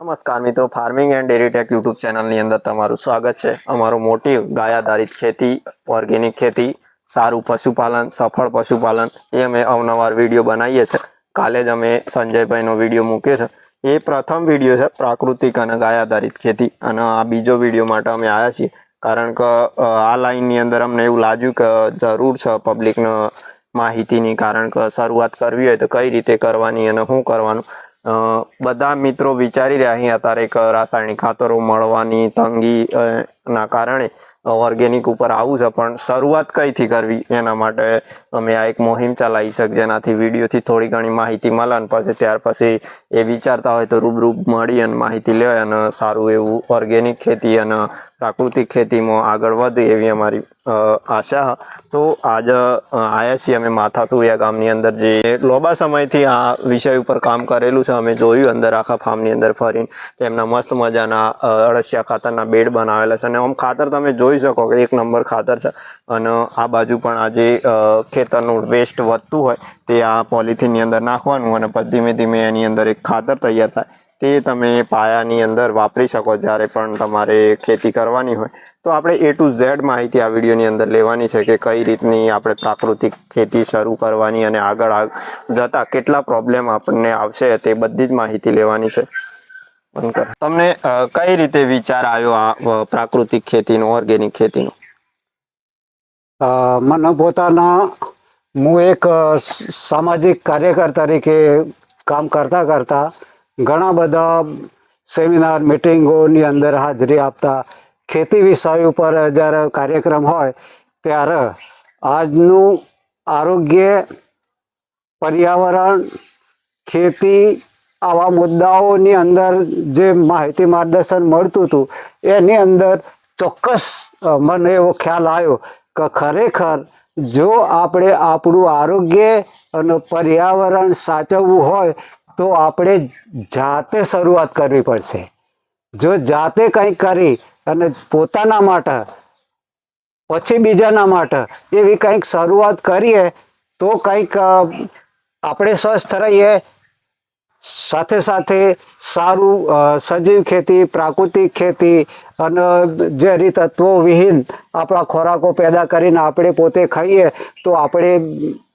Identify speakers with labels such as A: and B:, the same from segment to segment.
A: નમસ્કાર મિત્રો farming and dairy tech YouTube ચેનલની અંદર તમારું સ્વાગત છે. અમારો મોટિવ ગાય આધારિત ખેતી ઓર્ગેનિક ખેતી, સારું પશુપાલન, સફળ પશુપાલન, એ અમે અવનવાર વીડિયો બનાવીએ છીએ. કાલે જ અમે સંજયભાઈનો વીડિયો મૂક્યો છે. એ પ્રથમ વીડિયો છે પ્રાકૃતિક અને ગાય આધારિત ખેતી. અને આ બીજો વીડિયો માટે અમે આવ્યા છીએ. કારણ કે આ લાઇનની અંદર અમને એવું લાગ્યું કે જરૂર છે પબ્લિકને માહિતીની. કારણ કે શરૂઆત કરવી હોય તો કઈ રીતે કરવાની અને શું કરવાનું? બધા મિત્રો વિચારી રહ્યા અહીં અત્યારે કે રાસાયણિક ખાતરો મળવાની તંગી ના કારણે ઓર્ગેનિક ઉપર આવું છે, પણ શરૂઆત કઈથી કરવી એના માટે અમે આ એક મોહિમ ચલાવી શક જેનાથી વિડીયોથી થોડી ઘણી માહિતી મળે અને પછી ત્યાર પછી એ વિચારતા હોય તો રૂબરૂ મળી અને માહિતી લેવાય અને સારું એવું ઓર્ગેનિક ખેતી અને પ્રાકૃતિક ખેતીમાં આગળ વધે એવી અમારી આશા. તો આજ આવ્યા છીએ અમે માથાસુરિયા ગામની અંદર જે લોબા સમયથી આ વિષય ઉપર કામ કરેલું છે. અમે જોયું અંદર આખા ફાર્મની અંદર ફરીને તેમના મસ્ત મજાના અળસિયા ખાતરના બેડ બનાવેલા છે. અને આમ ખાતર તમે જોઈ શકો કે એક નંબર ખાતર છે. અને આ બાજુ પણ આ જે ખેતરનું વેસ્ટ વધતું હોય તે આ પોલિથીનની અંદર નાખવાનું અને પછી ધીમે ધીમે એની અંદર એક ખાતર તૈયાર થાય. તે તમે પાયાની અંદર વાપરી શકો જ્યારે પણ તમારે ખેતી કરવાની હોય. તો આપણે એ ટુ ઝેડ માહિતી આ વિડીયોની અંદર લેવાની છે કે કઈ રીતની આપણે પ્રાકૃતિક ખેતી શરૂ કરવાની અને આગળ આગ- જતા કેટલા પ્રોબ્લેમ આપણને આવશે તે બધી જ માહિતી લેવાની છે. તમને કઈ રીતે વિચાર આવ્યો આ પ્રાકૃતિક ખેતીનો, ઓર્ગેનિક ખેતીનો?
B: મને પોતાના, હું એક સામાજિક કાર્યકર તરીકે કામ કરતા કરતા ઘણા બધા સેમિનાર, મિટિંગોની અંદર હાજરી આપતા ખેતી વિષય ઉપર જ્યારે કાર્યક્રમ હોય ત્યારે આજનું આરોગ્ય પર્યાવરણ, ખેતી આવા મુદ્દાઓની અંદર જે માહિતી માર્ગદર્શન મળતું હતું, એની અંદર ચોક્કસ મને એવો ખ્યાલ આવ્યો કે ખરેખર જો આપણે આપણું આરોગ્ય અને પર્યાવરણ સાચવવું હોય તો આપણે જાતે શરૂઆત કરવી પડશે. જો જાતે કંઈક કરી અને પોતાના માટે, પછી બીજાના માટે એવી કંઈક શરૂઆત કરીએ, તો કંઈક આપણે સ્વસ્થ રહીએ. સાથે સાથે સારું સજીવ ખેતી, પ્રાકૃતિક ખેતી અને ઝેરી તત્વો વિહીન આપણા ખોરાકો પેદા કરીને આપણે પોતે ખાઈએ, તો આપણે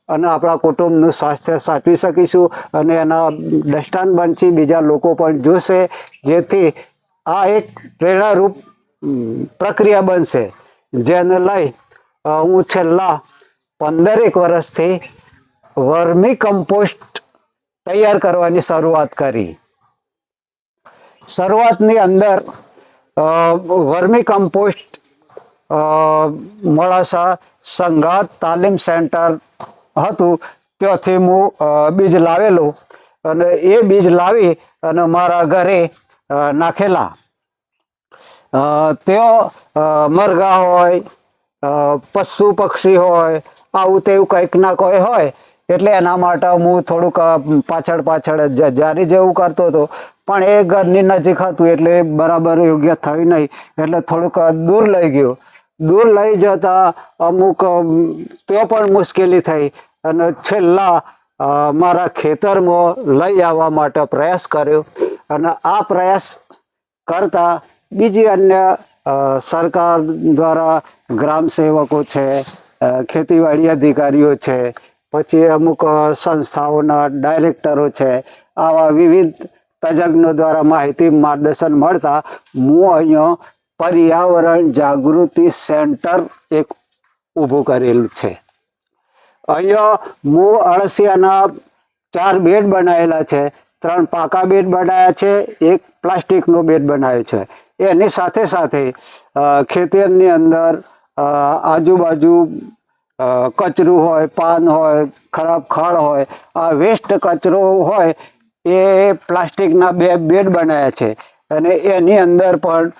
B: અને આપણા કુટુંબનું સ્વાસ્થ્ય સાચવી શકીશું અને એના દ્રષ્ટાંત બનશે, બીજા લોકો પણ જોશે, જેથી આ એક પ્રેરણારૂપ પ્રક્રિયા બનશે, જેને લઈ હું છેલ્લા પંદરેક વર્ષથી વર્મી કમ્પોસ્ટ તૈયાર કરવાની શરૂઆત કરી. શરૂઆતની અંદર વર્મી કમ્પોસ્ટ મોડાસા સંઘાત તાલીમ સેન્ટર હતું. ત્યાંથી હું બીજ લાવેલું અને એ બીજ લાવી અને મારા ઘરે નાખેલા. ત્યાં મરઘા હોય પશુ પક્ષી હોય, આવું તેવું કંઈક ના કોઈ હોય. એટલે એના માટે હું થોડુંક પાછળ પાછળ જારી જેવું કરતો હતો. પણ એ ઘરની નજીક હતું એટલે બરાબર યોગ્ય થયું નહીં. એટલે થોડુંક દૂર લઈ ગયું. દૂર લઈ જતા અમુક તો પણ મુશ્કેલી થઈ. અને છેલ્લા મારા ખેતરમાં લઈ આવવા માટે પ્રયાસ કર્યો. અને આ પ્રયાસ કરતા બીજી અન્ય સરકાર દ્વારા ગ્રામ સેવકો છે ખેતીવાડી અધિકારીઓ છે, પછી અમુક સંસ્થાઓના ડાયરેક્ટરો છે, આવા વિવિધ તજજ્ઞો દ્વારા માહિતી માર્ગદર્શન મળતા હું અહીંયા પર્યાવરણ જાગૃતિ સેન્ટર એક ઊભું કરેલું છે. અહીંયા મૂળ અળસિયાના ચાર બેડ બનાવેલા છે. ત્રણ પાકા બેડ બનાવ્યા છે. એક પ્લાસ્ટિકનો બેડ બનાવ્યો છે. એની સાથે સાથે ખેતરની અંદર આજુબાજુ કચરું હોય, પાન હોય, ખરાબ ખડ હોય, આ વેસ્ટ કચરો હોય, એ પ્લાસ્ટિકના બે, બેડ બનાવ્યા છે. અને એની અંદર પણ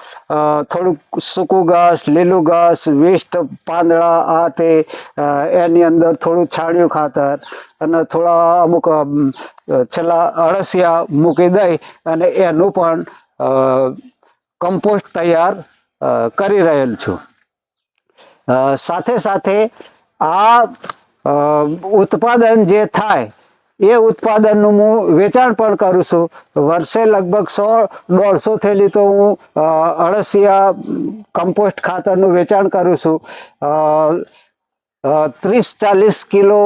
B: થોડુંક સૂકું ઘાસ, લીલું ઘાસ વેસ્ટ પાંદડા, આ તે એની અંદર થોડું છાણિયું ખાતર અને થોડા અમુક છેલ્લા અળસિયા મૂકી દઈ અને એનું પણ કમ્પોસ્ટ તૈયાર કરી રહેલ છું. સાથે સાથે આ ઉત્પાદન જે થાય એ ઉત્પાદનનું હું વેચાણ પણ કરું છું. વર્ષે લગભગ સો, દોઢસો થેલી તો હું અળસિયા કમ્પોસ્ટ ખાતરનું વેચાણ કરું છું. ત્રીસ ચાલીસ કિલો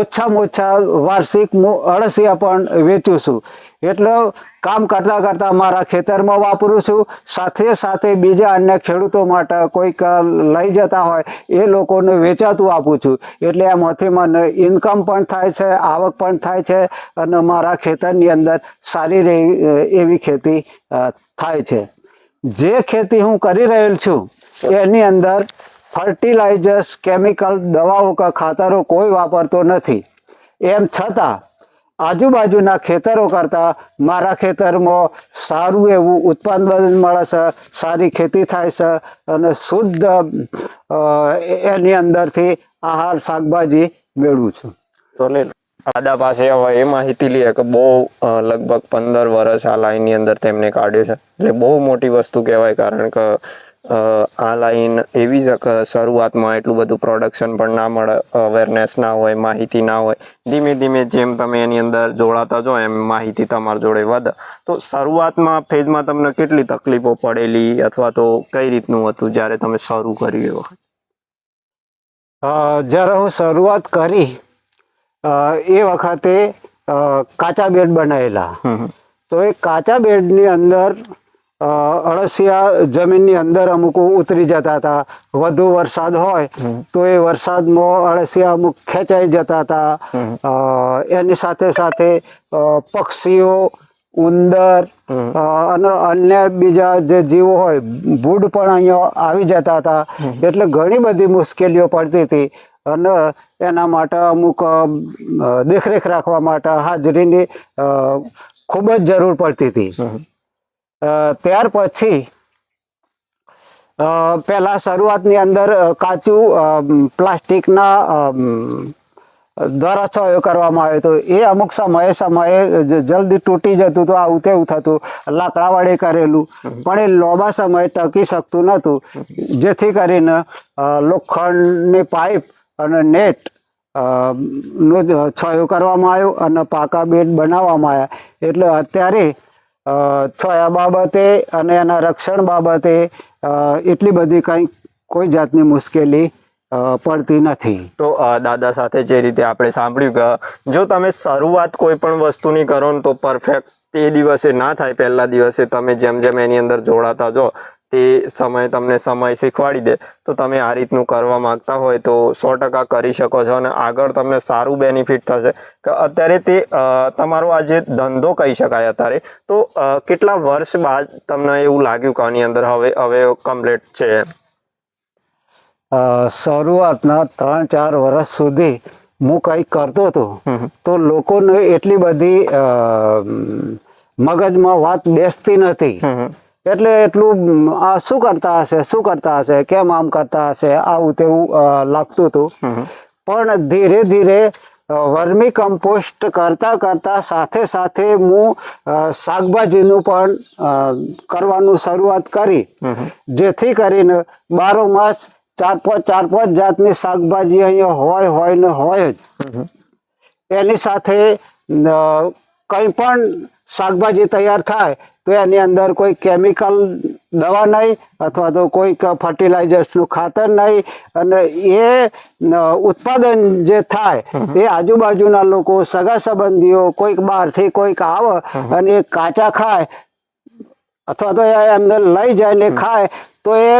B: ઓછામાં ઓછા વાર્ષિક અળસિયા પણ વેચું છું. એટલે કામ કરતાં કરતાં મારા ખેતરમાં વાપરું છું. સાથે સાથે બીજા અન્ય ખેડૂતો માટે કોઈક લઈ જતા હોય એ લોકોને વેચાતું આપું છું. એટલે એમાંથી મને ઇન્કમ પણ થાય છે, આવક પણ થાય છે અને મારા ખેતરની અંદર સારી એવી ખેતી થાય છે. જે ખેતી હું કરી રહેલ છું, એની અંદર ફર્ટિલાઇઝર્સ, કેમિકલ, દવાઓ કે ખાતરો કોઈ વાપરતો નથી. એમ છતાં, આજુબાજુના ખેતરો કરતાં મારા ખેતરમાં સારું એવું ઉત્પાદન મળે છે, સારી ખેતી થાય છે અને શુદ્ધ એની અંદરથી આહાર, શાકભાજી મેળવું છું.
A: તો દાદા પાસે હવે એ માહિતી લઈએ કે બહુ લગભગ પંદર વર્ષ આ લાઈનની અંદર તેમને કાઢ્યું છે. એટલે બહુ મોટી વસ્તુ કહેવાય કારણ કે આ લાઈન એવી જ શરૂઆતમાં એટલું બધું પ્રોડક્શન પણ ના મળે અવેરનેસ ના હોય માહિતી ના હોય. ધીમે ધીમે જેમ તમે એની અંદર જોડાતા જો એમ માહિતી તમારા જોડે વધે. તો શરૂઆતમાં ફેઝમાં તમને કેટલી તકલીફો પડેલી અથવા તો કઈ રીતનું હતું જ્યારે તમે શરૂ કર્યું એ વખત?
B: અ, જ્યારે હું શરૂઆત કરી એ વખતે કાચા બેડ બનાવેલા. તો એ કાચા બેડની અંદર અળસિયા જમીનની અંદર અમુક ઉતરી જતા હતા. વધુ વરસાદ હોય તો એ વરસાદમાં અળસિયા અમુક ખેંચાઈ જતા હતા. અ, એની સાથે સાથે પક્ષીઓ ઉંદર અને અન્ય બીજા જે જીવો હોય ભૂડ પણ અહીંયા આવી જતા હતા. એટલે ઘણી બધી મુશ્કેલીઓ પડતી હતી. અને એના માટે અમુક દેખરેખ રાખવા માટે હાજરીની અ, ખૂબ જ જરૂર પડતી હતી. ત્યાર પછી પહેલાં શરૂઆતની અંદર કાચું પ્લાસ્ટિકના દ્વારા છયો કરવામાં આવ્યો હતો. એ અમુક સમયે સમયે જલ્દી તૂટી જતું તો આવું તેવું થતું. લાકડાવાળી કરેલું. પણ એ લાંબા સમયે ટકી શકતું નહોતું. જેથી કરીને લોખંડની પાઇપ અને નેટ નો છયો કરવામાં આવ્યો અને પાકા બેડ બનાવવામાં આવ્યા. એટલે અત્યારે છાયા બાબતે અને એના રક્ષણ બાબતે એટલી બધી કંઈ કોઈ જાતની મુશ્કેલી પડતી નથી.
A: તો દાદા સાથે જે રીતે આપણે સાંભળ્યું કે, જો તમે શરૂઆત કોઈ પણ વસ્તુની કરો ને તો પરફેક્ટ તે દિવસે ના થાય, પહેલા દિવસે તમે જેમ જેમ એની અંદર જોડાતા જો તે સમય તમને સમય શીખવાડી દે. તો તમે આ રીતનું કરવા માગતા હોય તો સો ટકા કરી શકો છો અને આગળ તમને સારું બેનિફિટ થશે. કે અત્યારે તે તમારો આ જે ધંધો કહી શકાય અત્યારે તો કેટલા વર્ષ બાદ તમને એવું લાગ્યું કે આની અંદર હવે હવે કમ્પ્લીટ છે?
B: અ, શરૂઆતના ત્રણ ચાર વર્ષ સુધી હું કંઈક કરતો હતો. તો લોકોને એટલી બધી મગજમાં વાત બેસતી નથી. એટલે એટલું આ શું કરતા હશે શું કરતા હશે કેમ આમ કરતા હશે આવું તેવું લાગતું હતું. પણ ધીરે ધીરે વર્મી કમ્પોસ્ટ કરતા કરતા સાથે સાથે હું શાકભાજીનું પણ કરવાનું શરૂઆત કરી. જેથી કરીને બારો માસ ચાર પાંચ ચાર પાંચ જાતની શાકભાજી અહીંયા હોય હોય ને હોય જ. એની સાથે કંઈ પણ શાકભાજી તૈયાર થાય તો એની અંદર કોઈ કેમિકલ દવા નહીં અથવા તો કોઈક ફર્ટિલાઇઝર્સનું ખાતર નહીં. અને એ ઉત્પાદન જે થાય એ આજુબાજુના લોકો સગા સંબંધીઓ કોઈક બહારથી કોઈક આવે અને એ કાચા ખાય અથવા તો એ એમને લઈ જાય ને ખાય તો એ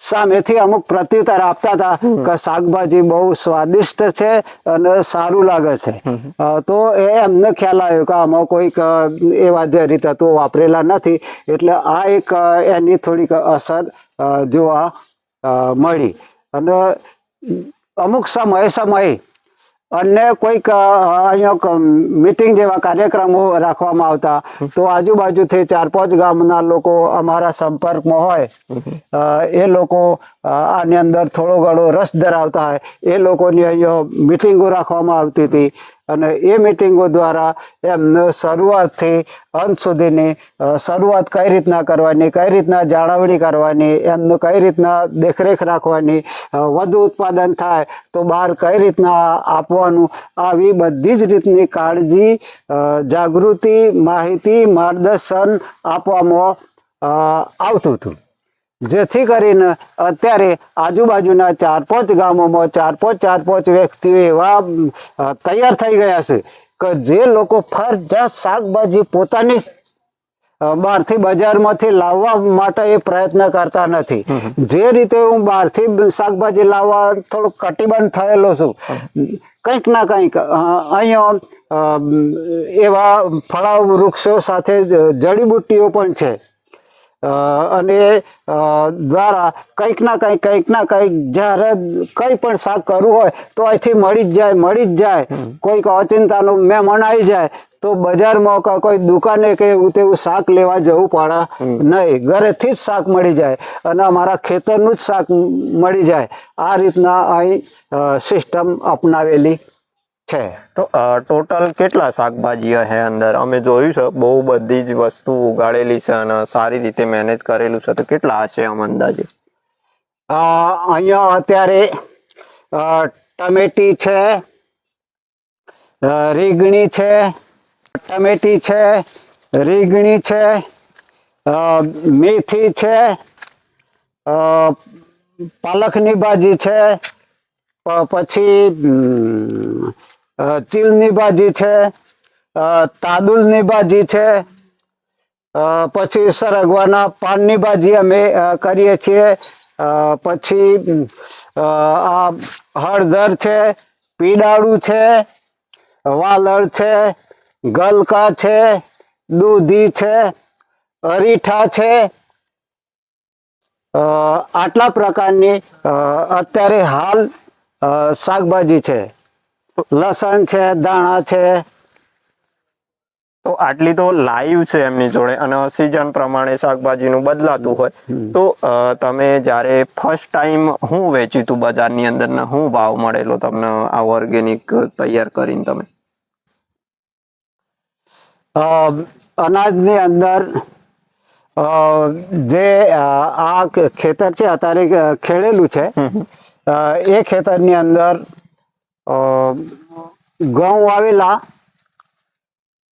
B: સામેથી અમુક પ્રત્યુત્તર આપતા હતા કે શાકભાજી બહુ સ્વાદિષ્ટ છે અને સારું લાગે છે. તો એ એમને ખ્યાલ આવ્યો કે આમાં કોઈક એવા જે રીતે તો વાપરેલા નથી. એટલે આ એક એની થોડીક અસર જોવા મળી. અને અમુક સમયે સમયે અને કોઈક અહીંયા મિટિંગ જેવા કાર્યક્રમો રાખવામાં આવતા. તો આજુબાજુથી ચાર, પાંચ ગામના લોકો અમારા સંપર્કમાં હોય. એ લોકો આની અંદર થોડો ઘણો રસ ધરાવતા હોય. એ લોકોની અહીંયા મિટિંગો રાખવામાં આવતી હતી. અને એ મિટિંગો દ્વારા એમ શરૂઆતથી અંત સુધીની શરૂઆત કઈ રીતના કરવાની, કઈ રીતના જાળવણી કરવાની એમનું કઈ રીતના દેખરેખ રાખવાની વધુ ઉત્પાદન થાય તો બહાર કઈ રીતના આપવાનું, આવી બધી જ રીતની કાળજી જાગૃતિ, માહિતી, માર્ગદર્શન આપવામાં આવતું હતું. જેથી કરીને અત્યારે આજુબાજુના ચાર પાંચ ગામોમાં ચાર પાંચ ચાર પાંચ વ્યક્તિઓ એવા તૈયાર થઈ ગયા છે કે જે લોકો ફરજિયાત શાકભાજી પોતાની બહારથી બજારમાંથી લાવવા માટે એ પ્રયત્ન કરતા નથી. જે રીતે હું બહારથી શાકભાજી લાવવા થોડો કટિબંધ થયેલો છું કંઈક ના કંઈક અહીંયા એવા ફળાવ વૃક્ષો સાથે જડીબુટ્ટીઓ પણ છે. અને દ્વારા કંઈક ના કંઈક કંઈક ના કંઈક જ્યારે કંઈ પણ શાક કરવું હોય તો અહીંથી મળી જ જાય મળી જ જાય. કોઈક અચિંતાનું મેં મનાઈ જાય તો બજારમાં કે કોઈ દુકાને કે એવું તેવું શાક લેવા જવું પડે નહીં. ઘરેથી જ શાક મળી જાય અને અમારા ખેતરનું જ શાક મળી જાય. આ રીતના અહીં સિસ્ટમ અપનાવેલી છે.
A: તો ટોટલ કેટલા શાકભાજી છે અંદર? અમે જોયું છે બહુ બધી જ વસ્તુ ઉગાડેલી છે અને સારી રીતે મેનેજ કરેલું છે. તો કેટલા હશે આમ અંદાજે?
B: અહીંયા અત્યારે ટમેટી છે રીંગણી છે ટમેટી છે રીંગણી છે મેથી છે પાલકની ભાજી છે પછી ચીલની ભાજી છે તાદુલની ભાજી છે પછી સરગવાના પાનની ભાજી અમે કરીએ છીએ પછી આ હળદર છે પીડાળું છે, વાલળ છે, ગલકા છે, દૂધી છે, અરીઠા છે આટલા પ્રકારની અત્યારે હાલ શાકભાજી છે. લસણ છે દાણા છે.
A: તો આટલી તો લાઈવ છે એમની જોડે અને સિઝન પ્રમાણે શાકભાજીનું બદલાતું હોય. તો તમે જ્યારે ફર્સ્ટ ટાઈમ હું વેચ્યું હતું બજારની અંદર ને હું ભાવ મળેલો તમને આ ઓર્ગેનિક તૈયાર કરીને તમે?
B: અ, અનાજની અંદર જે આ ખેતર છે અત્યારે ખેડેલું છે. એ ખેતરની અંદર ઘઉં વાવેલા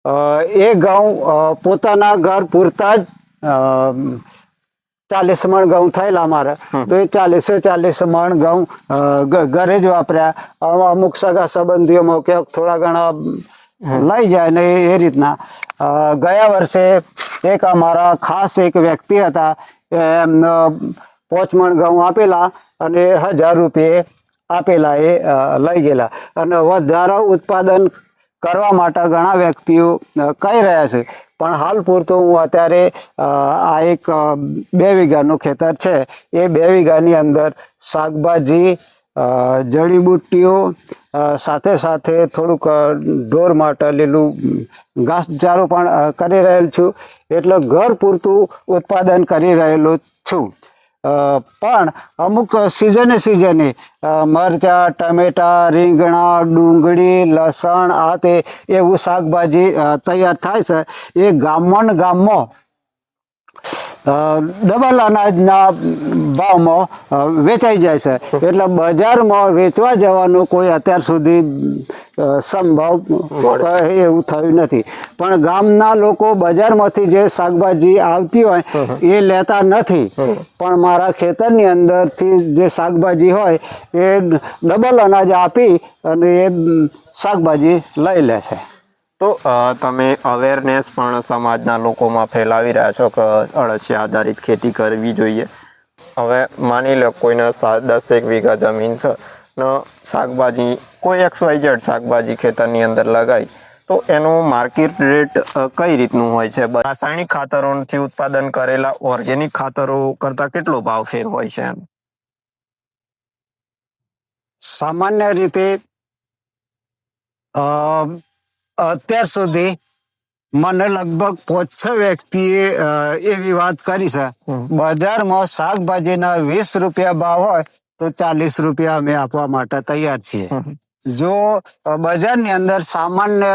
B: અ, એ ઘઉં પોતાના ઘર પૂરતા જ ચાલીસ મણ ઘઉં થયેલા મારે તો એ ચાલીસે ચાલીસ મણ ઘઉં ઘરે જ વાપર્યા. અમુક સગા સંબંધીઓમાં કે થોડા ઘણા લઈ જાય ને એ- એ રીતના. ગયા વર્ષે એક અમારા ખાસ એક વ્યક્તિ હતા. એમને પાંચ મણ ઘઉં આપેલા અને હજાર રૂપિયે આપેલા એ લઈ ગયેલા. અને વધારા ઉત્પાદન કરવા માટે ઘણા વ્યક્તિઓ કહી રહ્યા છે. પણ હાલ પૂરતું હું અત્યારે આ એક બે વીઘાનું ખેતર છે. એ બે વીઘાની અંદર શાકભાજી જડીબુટ્ટીઓ સાથે સાથે થોડુંક ઢોર માટે લીલું ઘાસચારો પણ કરી રહેલ છું. એટલે ઘર પૂરતું ઉત્પાદન કરી રહેલો છું. પણ અમુક સિઝને સિઝને મરચાં, ટમેટાં, રીંગણા, ડુંગળી, લસણ, આ તે એવું શાકભાજી તૈયાર થાય છે. એ ગામમાં ગામમાં ડબલ અનાજના ભાવમાં વેચાઈ જાય છે. એટલે બજારમાં વેચવા જવાનું કોઈ અત્યાર સુધી સંભવ એવું થયું નથી. પણ ગામના લોકો બજારમાંથી જે શાકભાજી આવતી હોય એ લેતા નથી. પણ મારા ખેતરની અંદરથી જે શાકભાજી હોય એ ડબલ અનાજ આપી અને એ શાકભાજી લઈ લે છે.
A: તો તમે અવેરનેસ પણ સમાજના લોકોમાં ફેલાવી રહ્યા છો કે અળસિયા આધારિત ખેતી કરવી જોઈએ? હવે માની લો કોઈને સા દસેક વીઘા જમીન છે, ને શાકભાજી, કોઈ એક્સ વાય ઝેડ શાકભાજી ખેતરની અંદર લગાવી તો એનું માર્કેટ રેટ કઈ રીતનું હોય છે? રાસાયણિક ખાતરોથી ઉત્પાદન કરેલા ઓર્ગેનિક ખાતરો કરતાં કેટલો ભાવ ફેર હોય છે
B: સામાન્ય રીતે અત્યાર સુધી મને લગભગ પાંચ છ વ્યક્તિએ એવી વાત કરી છે. બજારમાં શાકભાજીના વીસ રૂપિયા ભાવ હોય તો ચાલીસ રૂપિયા અમે આપવા માટે તૈયાર છીએ. જો બજારની અંદર સામાન્ય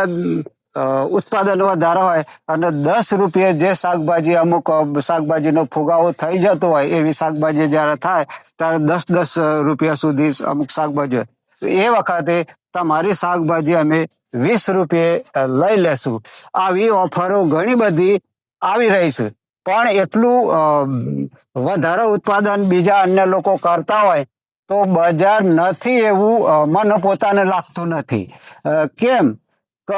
B: ઉત્પાદન વધારે હોય અને દસ રૂપિયા જે શાકભાજી અમુક શાકભાજીનો ફુગાવો થઈ જતો હોય એવી શાકભાજી જ્યારે થાય ત્યારે દસ દસ રૂપિયા સુધી અમુક શાકભાજી હોય. એ વખતે તમારી શાકભાજી અમે વીસ રૂપિયે લઈ લેશું. આવી ઓફરો ઘણી બધી આવી રહી છે. પણ એટલું વધારે ઉત્પાદન બીજા અન્ય લોકો કરતા હોય તો બજાર નથી એવું મને પોતાને લાગતું નથી. કેમ? કે,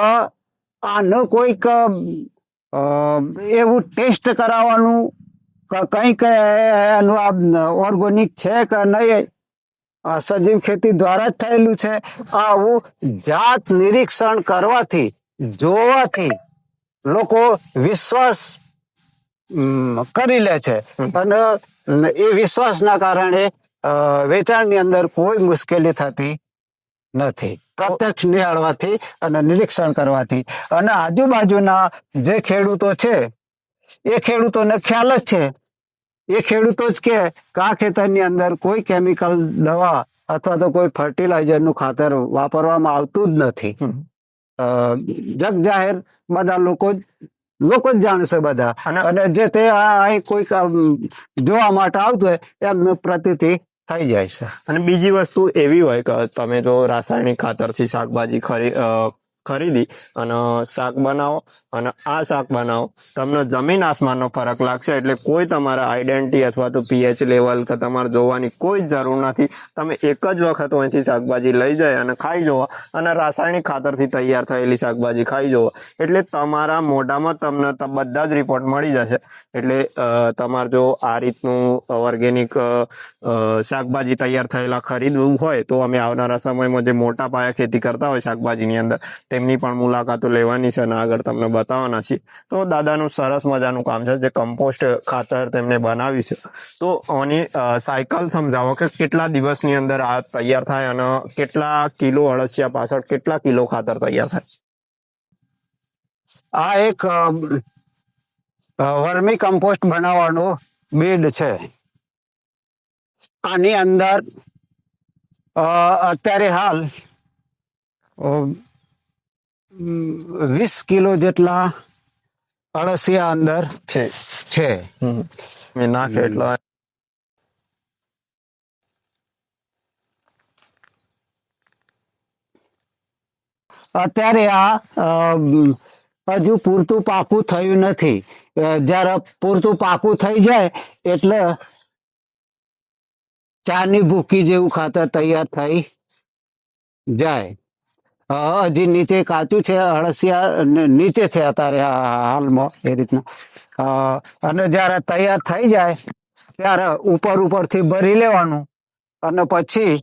B: આનો કોઈક એવું ટેસ્ટ કરાવવાનું કંઈક, એનું આ ઓર્ગોનિક છે કે નહીં સજીવ ખેતી દ્વારા જ થયેલું છે. આવું જાત નિરીક્ષણ કરવાથી, જોવાથી લોકો વિશ્વાસ કરી લે છે. અને એ વિશ્વાસના કારણે વેચાણની અંદર કોઈ મુશ્કેલી થતી નથી. પ્રત્યક્ષ નિહાળવાથી અને નિરીક્ષણ કરવાથી. અને આજુબાજુના જે ખેડૂતો છે, એ ખેડૂતોને ખ્યાલ જ છે એ ખેડૂતો જ કે આ ખેતરની અંદર કોઈ કેમિકલ દવા અથવા તો કોઈ ફર્ટિલાઇઝરનું ખાતર વાપરવામાં આવતું જ નથી. જગ જાહેર બધા લોકો જ લોકો જ જાણશે બધા.
A: અને-
B: જે તે આ- કોઈક જોવા માટે આવતું હોય એમને પ્રતીતિ થઈ જાય છે.
A: અને બીજી વસ્તુ એવી હોય કે તમે જો રાસાયણિક ખાતરથી શાકભાજી ખરી ખરીદી અને શાક બનાવો અને આ શાક બનાવો. તમને જમીન આસમાનનો ફરક લાગશે એટલે કોઈ તમારા આઈડેન્ટિટી અથવા તો પીએચ લેવલ કે તમારે જોવાની કોઈ જરૂર નથી. તમે એક જ વખત અહીંથી શાકભાજી લઈ જાય અને ખાઈ જુઓ અને રાસાયણિક ખાતરથી તૈયાર થયેલી શાકભાજી ખાઈ જુઓ. એટલે તમારા મોઢામાં તમને બધા જ રિપોર્ટ મળી જશે. એટલે તમારે જો આ રીતનું ઓર્ગેનિક શાકભાજી તૈયાર થયેલા ખરીદવું હોય તો અમે આવનારા સમયમાં જે મોટા પાયા ખેતી કરતા હોય શાકભાજીની અંદર તેમની પણ મુલાકાતો લેવાની છે અને આગળ તમને બતાવવાના છીએ. તો દાદાનું સરસ મજાનું કામ છે જે કમ્પોસ્ટ ખાતર તેમને બનાવ્યું છે. તો આની સાયકલ સમજાવો કે કેટલા દિવસની અંદર આ તૈયાર થાય અને કેટલા કિલો અળસિયા પાછળ કેટલા કિલો ખાતર તૈયાર થાય?
B: આ એક વર્મી કમ્પોસ્ટ બનાવવાનો બેડ છે. આની અંદર અત્યારે હાલ વીસ કિલો જેટલા અળસિયા અંદર
A: છે.
B: છે.
A: નાખે એટલા.
B: અત્યારે આ હજુ પૂરતું પાકું થયું નથી. જ્યારે પૂરતું પાકું થઈ જાય એટલે ચાની ભૂકી જેવું ખાતર તૈયાર થઈ જાય. હજી નીચે કાચું છે અળસિયા નીચે છે અત્યારે હાલમાં એ રીતના. અને જ્યારે તૈયાર થઈ જાય ત્યારે ઉપર ઉપરથી ભરી લેવાનું અને પછી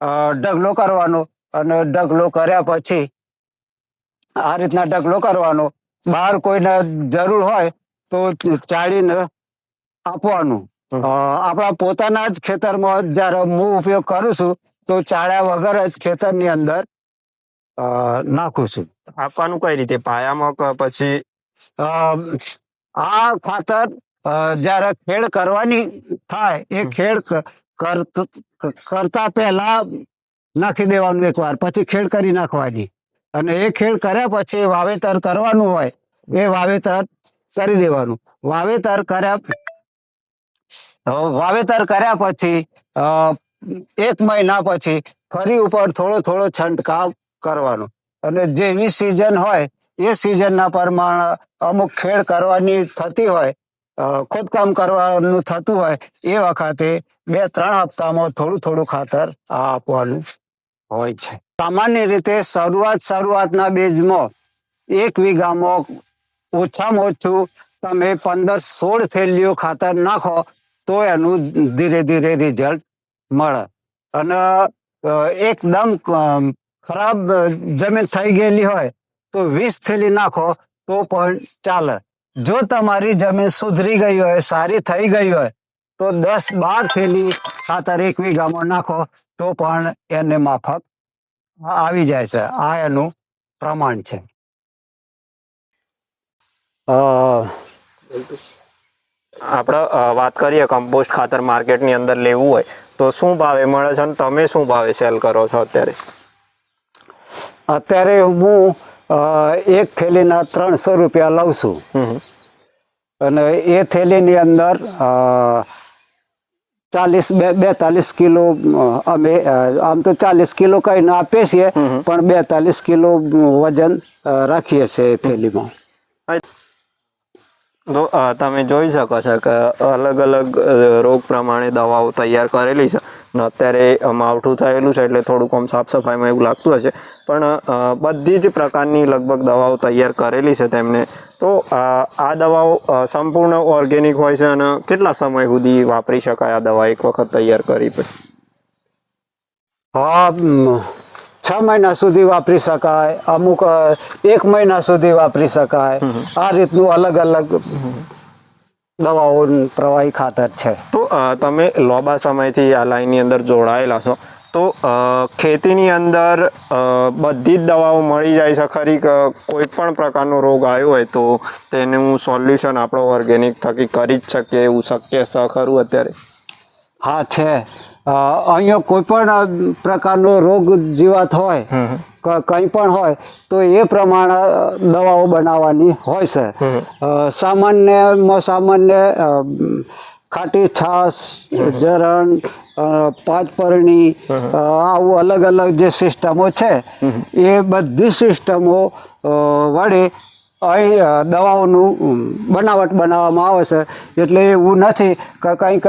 B: અ, ઢગલો કરવાનો અને ઢગલો કર્યા પછી આ રીતના ઢગલો કરવાનો. બહાર કોઈને જરૂર હોય તો ચાળીને આપવાનું. આપણા પોતાના જ ખેતરમાં જ્યારે હું ઉપયોગ કરું છું તો ચાળ્યા વગર જ ખેતરની અંદર નાખું છું.
A: આપવાનું કઈ રીતે? પાયામાં કે પછી?
B: આ ખાતર જ્યારે ખેડ કરવાની થાય એ ખેડ કરત- પહેલા નાખી દેવાનું એકવાર પછી ખેડ કરી નાખવાની. અને એ ખેડ કર્યા પછી વાવેતર કરવાનું હોય એ વાવેતર કરી દેવાનું. વાવેતર કર્યા વાવેતર કર્યા પછી એક મહિના પછી ફરી ઉપર થોડો થોડો છંટકાવ કરવાનો. અને જેવી સિઝન હોય, એ સિઝનના પ્રમાણે અમુક ખેડ કરવાની થતી હોય ખોદકામ કરવાનું થતું હોય, એ વખતે બે, ત્રણ હપ્તામાં થોડું થોડું ખાતર આપવાનું હોય છે. સામાન્ય રીતે શરૂઆત, શરૂઆતના બેજમાં એક વીઘામાં ઓછામાં ઓછું તમે પંદર, સોળ થેલીઓ ખાતર નાખો, તો એનું ધીરે ધીરે રિઝલ્ટ મળે. અને એકદમ ખરાબ જમીન થઈ ગયેલી હોય તો વીસ થેલી નાખો તો પણ ચાલે. જો તમારી જમીન સુધરી ગઈ હોય, સારી થઈ ગઈ હોય, તો દસ બાર થેલી ખાતર એક વીઘામાં નાખો તો પણ એને માફક આવી જાય છે. આ એનું પ્રમાણ છે.
A: આપણે વાત કરીએ કમ્પોસ્ટ ખાતર માર્કેટની અંદર લેવું હોય તો શું ભાવે? મળે છે અને તમે શું ભાવે સેલ કરો છો અત્યારે?
B: અત્યારે હું એક થેલીના ત્રણસો રૂપિયા લઉં છું. અને એ થેલીની અંદર ચાલીસ બે બેતાલીસ કિલો અમે આમ તો ચાલીસ કિલો કહીને આપીએ છીએ પણ બેતાલીસ કિલો વજન રાખીએ છીએ એ થેલીમાં.
A: તો તમે જોઈ શકો છો કે અલગ અલગ રોગ પ્રમાણે દવાઓ તૈયાર કરેલી છે. ને અત્યારે માવઠું થયેલું છે એટલે થોડુંક આમ સાફ સફાઈમાં એવું લાગતું હશે. પણ બધી જ પ્રકારની લગભગ દવાઓ તૈયાર કરેલી છે તેમને. તો આ દવાઓ સંપૂર્ણ ઓર્ગેનિક હોય છે અને કેટલા સમય સુધી વાપરી શકાય આ દવા એક વખત તૈયાર કરી પછી?
B: હા છ મહિના સુધી વાપરી શકાય અમુક એક મહિના સુધી વાપરી શકાય. આ રીતનું અલગ અલગ દવાઓ પ્રવાહી ખાતર છે.
A: તો તમે લાંબા સમયથી આ લાઈનની અંદર જોડાયેલા છો. તો ખેતીની અંદર બધી જ દવાઓ મળી જાય છે. ખરી કોઈ પણ પ્રકારનો રોગ આવ્યો હોય તો તેનું સોલ્યુશન આપણો ઓર્ગેનિક થકી કરી જ શકીએ એવું શક્ય છે ખરું અત્યારે?
B: હા છે. અહીંયા કોઈ પણ પ્રકારનો રોગ જીવાત હોય કંઈ પણ હોય તો એ પ્રમાણે દવાઓ બનાવવાની હોય છે. સામાન્યમાં સામાન્ય ખાટી છાશ જરણ પાંચપરણી આવું અલગ અલગ જે સિસ્ટમો છે એ બધી સિસ્ટમો વડે અહીં દવાઓનું બનાવટ બનાવવામાં આવે છે. એટલે એવું નથી કે કંઈક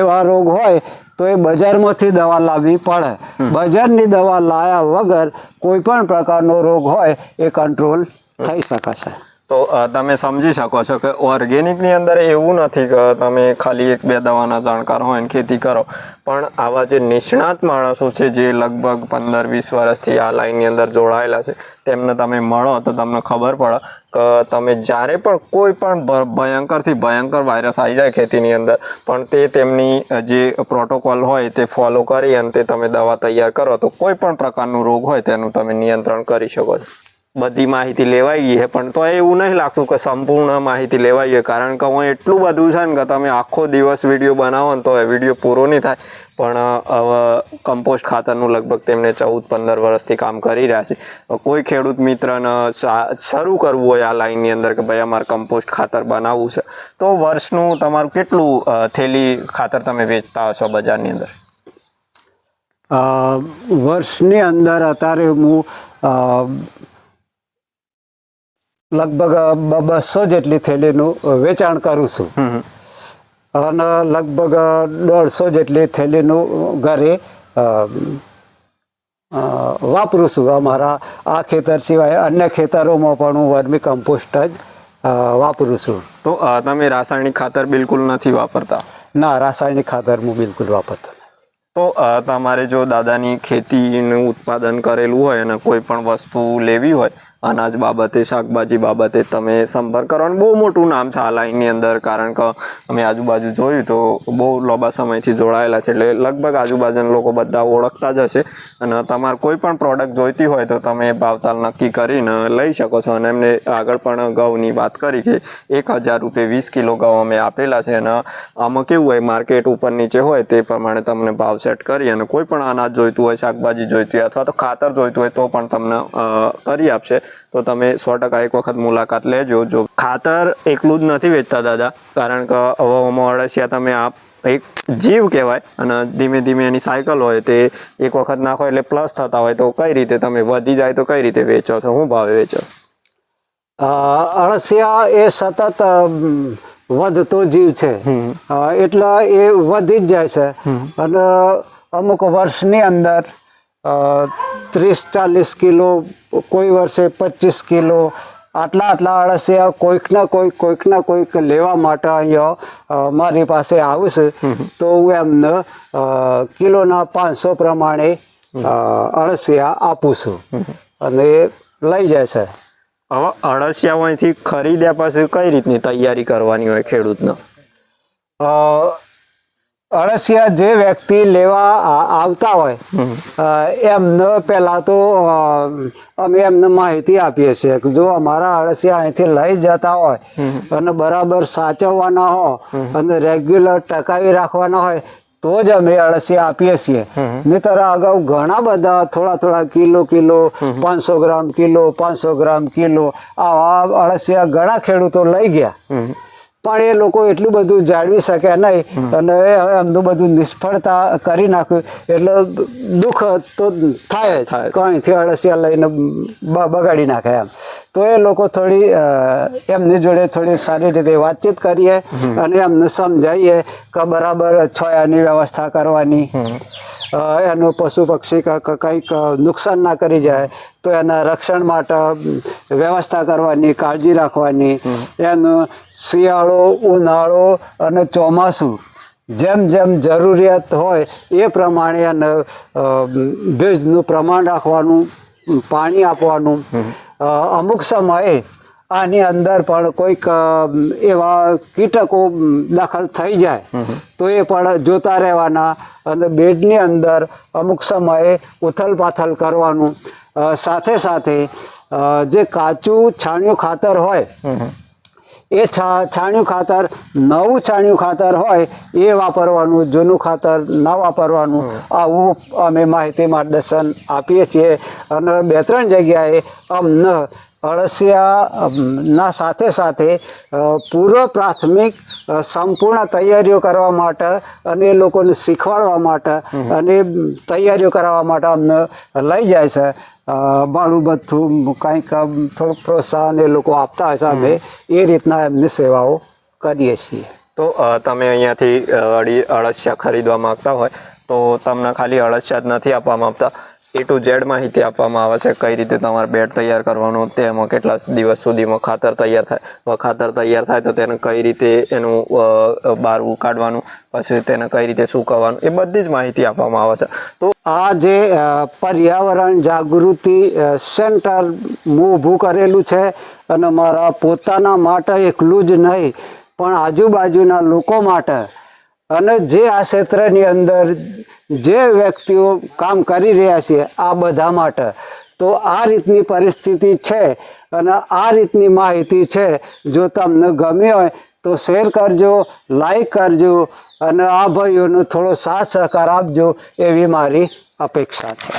B: એવા રોગ હોય તો એ બજારમાંથી દવા લાવવી પડે. બજારની દવા લાયા વગર કોઈ પણ પ્રકારનો રોગ હોય એ કંટ્રોલ થઈ શકે છે.
A: તો તમે સમજી શકો છો કે ઓર્ગેનિકની અંદર એવું નથી કે તમે ખાલી એક બે દવાના જાણકાર હોય ને ખેતી કરો. પણ આવા જે નિષ્ણાત માણસો છે, જે લગભગ પંદર વીસ વર્ષથી આ લાઈનની અંદર જોડાયેલા છે, તેમને તમે મળો તો તમને ખબર પડે કે તમે જ્યારે પણ કોઈ પણ ભયંકરથી ભયંકર વાયરસ આવી જાય ખેતીની અંદર, પણ તે તેમની જે પ્રોટોકોલ હોય તે ફોલો કરી અને તે તમે દવા તૈયાર કરો, તો કોઈ પણ પ્રકારનું રોગ હોય તેનું તમે નિયંત્રણ કરી શકો છો. બધી માહિતી લેવાઈ ગઈ છે, પણ તો એવું નહીં લાગતું કે સંપૂર્ણ માહિતી લેવાઈ ગઈ, કારણ કે હું એટલું બધું છે ને કે તમે આખો દિવસ વીડિયો બનાવો ને તો એ વીડિયો પૂરો નહીં થાય. પણ હવે કમ્પોસ્ટ ખાતરનું લગભગ તેમને ચૌદ પંદર વર્ષથી કામ કરી રહ્યા છે. કોઈ ખેડૂત મિત્રને શરૂ કરવું હોય આ લાઈનની અંદર કે ભાઈ અમારે કમ્પોસ્ટ ખાતર બનાવવું છે, તો વર્ષનું તમારું કેટલું થેલી ખાતર તમે વેચતા હશો બજારની અંદર?
B: વર્ષની અંદર અત્યારે હું લગભગ બસો જેટલી થેલીનું વેચાણ કરું છું. અને લગભગ દોઢસો જેટલી થેલીનું ઘરે વાપરું છું અમારા આ ખેતર સિવાય અન્ય ખેતરોમાં પણ હું વર્મી કમ્પોસ્ટ જ વાપરું છું.
A: તો તમે રાસાયણિક ખાતર બિલકુલ નથી વાપરતા?
B: ના રાસાયણિક ખાતર હું બિલકુલ વાપરતો
A: તો તમારે જો દાદાની ખેતીનું ઉત્પાદન કરેલું હોય અને કોઈ પણ વસ્તુ લેવી હોય અનાજ બાબતે, શાકભાજી બાબતે તમે સંપર્ક કરો અને બહુ મોટું નામ છે આ લાઈનની અંદર, કારણ કે અમે આજુબાજુ જોયું તો બહુ લાંબા સમયથી જોડાયેલા છે. એટલે લગભગ આજુબાજુના લોકો બધા ઓળખતા જ હશે અને તમારે કોઈ પણ પ્રોડક્ટ જોઈતી હોય તો તમે ભાવતાલ નક્કી કરીને લઈ શકો છો. અને એમને આગળ પણ ઘઉંની વાત કરી કે એક હજાર રૂપિયા વીસ કિલો ઘઉં અમે આપેલા છે અને આમાં કેવું હોય માર્કેટ ઉપર નીચે હોય તે પ્રમાણે તમને ભાવ સેટ કરી અને કોઈ પણ અનાજ જોઈતું હોય, શાકભાજી જોઈતી હોય અથવા તો ખાતર જોઈતું હોય તો પણ તમને કરી આપશે. તો તમે સો ટકા એક વખત મુલાકાત લેજો. જો ખાતર એકલું જ નથી વેચતા દાદા કારણ કે હવામાં અળસિયા તમે આપ એક જીવ કહેવાય અને ધીમે ધીમે એની સાયકલ હોય તે એક વખત નાખો એટલે પ્લસ થતા હોય તો કઈ રીતે તમે વધી જાય તો કઈ રીતે વેચો છો? શું ભાવે વેચો.
B: અળસિયા એ સતત વધતો જીવ છે. એટલે એ વધી જ જાય છે. અને અમુક વર્ષની અંદર ત્રીસ ચાલીસ કિલો કોઈ વર્ષે પચીસ કિલો આટલા આટલા અળસિયા કોઈકના કોઈક કોઈકના કોઈક લેવા માટે અહીંયા મારી પાસે આવશે. તો હું એમને કિલોના પાંચસો પ્રમાણે અળસિયા આપું છું. અને લઈ જાય છે.
A: હવે અળસિયાઓથી ખરીદ્યા પછી કઈ રીતની તૈયારી કરવાની હોય ખેડૂતને?
B: અળસિયા જે વ્યક્તિ લેવા આવતા હોય એમને પહેલાં તો અમે એમને માહિતી આપીએ છીએ કે જો અમારા અળસિયા અહીંથી લઈ જતા હોય અને બરાબર સાચવવાના હો અને રેગ્યુલર ટકાવી રાખવાના હોય તો જ અમે અળસિયા આપીએ છીએ. નહીતર અગાઉ ઘણા બધા થોડા થોડા કિલો કિલો પાંચસો ગ્રામ કિલો પાંચસો ગ્રામ કિલો આવા અળસિયા ઘણા ખેડૂતો લઈ ગયા. પણ એ લોકો એટલું બધું જાળવી શક્યા નહીં અને એમનું બધું નિષ્ફળતા કરી નાખ્યું એટલે દુઃખ તો થાય
A: થાય.
B: કંઈથી અળસિયા લઈને બગાડી નાખે એમ. તો એ લોકો થોડી એમની જોડે થોડી સારી રીતે વાતચીત કરીએ અને એમને સમજાવીએ કે બરાબર છોયાની વ્યવસ્થા કરવાની. એનું પશુ પક્ષી કંઈક નુકસાન ના કરી જાય. તો એના રક્ષણ માટે વ્યવસ્થા કરવાની કાળજી રાખવાની એનું શિયાળો ઉનાળો અને ચોમાસું જેમ જેમ જરૂરિયાત હોય એ પ્રમાણે એને ભેજનું પ્રમાણ રાખવાનું પાણી આપવાનું. અમુક સમયે આની અંદર પણ કોઈક એવા કીટકો દાખલ થઈ જાય તો એ પણ જોતા રહેવાના અને બેડની અંદર અમુક સમયે ઉથલ પાથલ કરવાનું. સાથે સાથે જે કાચું છાણિયું ખાતર હોય, એ છાણિયું ખાતર, નવું છાણિયું ખાતર હોય, એ વાપરવાનું, જૂનું ખાતર ન વાપરવાનું, આવું અમે માહિતી માર્ગદર્શન આપીએ છીએ. અને બે ત્રણ જગ્યાએ અમને અળસિયા ના સાથે સાથે પૂર્વ પ્રાથમિક સંપૂર્ણ તૈયારીઓ કરવા માટે અને એ લોકોને શીખવાડવા માટે અને તૈયારીઓ કરાવવા માટે અમને લઈ જાય છે. ભાડું બધું કંઈક થોડુંક પ્રોત્સાહન એ લોકો આપતા હશે અમે, એ રીતના એમની સેવાઓ કરીએ છીએ.
A: તો તમે અહીંયાથી અડી અળસિયા ખરીદવા માંગતા હોય, તો તમને ખાલી અળસિયા જ નથી આપવામાં આવતા એ ટુ ઝેડ માહિતી આપવામાં આવે છે, કઈ રીતે તમારે બેડ તૈયાર કરવાનું, તેમાં કેટલા દિવસ સુધીમાં ખાતર તૈયાર થાય ખાતર તૈયાર થાય તો તેને કઈ રીતે એનું બહાર ઉકાડવાનું પછી તેને કઈ રીતે સુકવવાનું, એ બધી જ માહિતી આપવામાં આવે છે. તો
B: આ જે પર્યાવરણ જાગૃતિ સેન્ટર હું ઊભું કરેલું છે અને મારા પોતાના માટે એકલું જ નહીં, પણ આજુબાજુના લોકો માટે અને જે આ ક્ષેત્રની અંદર જે વ્યક્તિઓ કામ કરી રહ્યા છે આ બધા માટે, તો આ રીતની પરિસ્થિતિ છે અને આ રીતની માહિતી છે. જો તમને ગમી હોય તો શેર કરજો, લાઈક કરજો અને આ ભાઈઓનો થોડો સાથ સહકાર આપજો એવી મારી અપેક્ષા છે.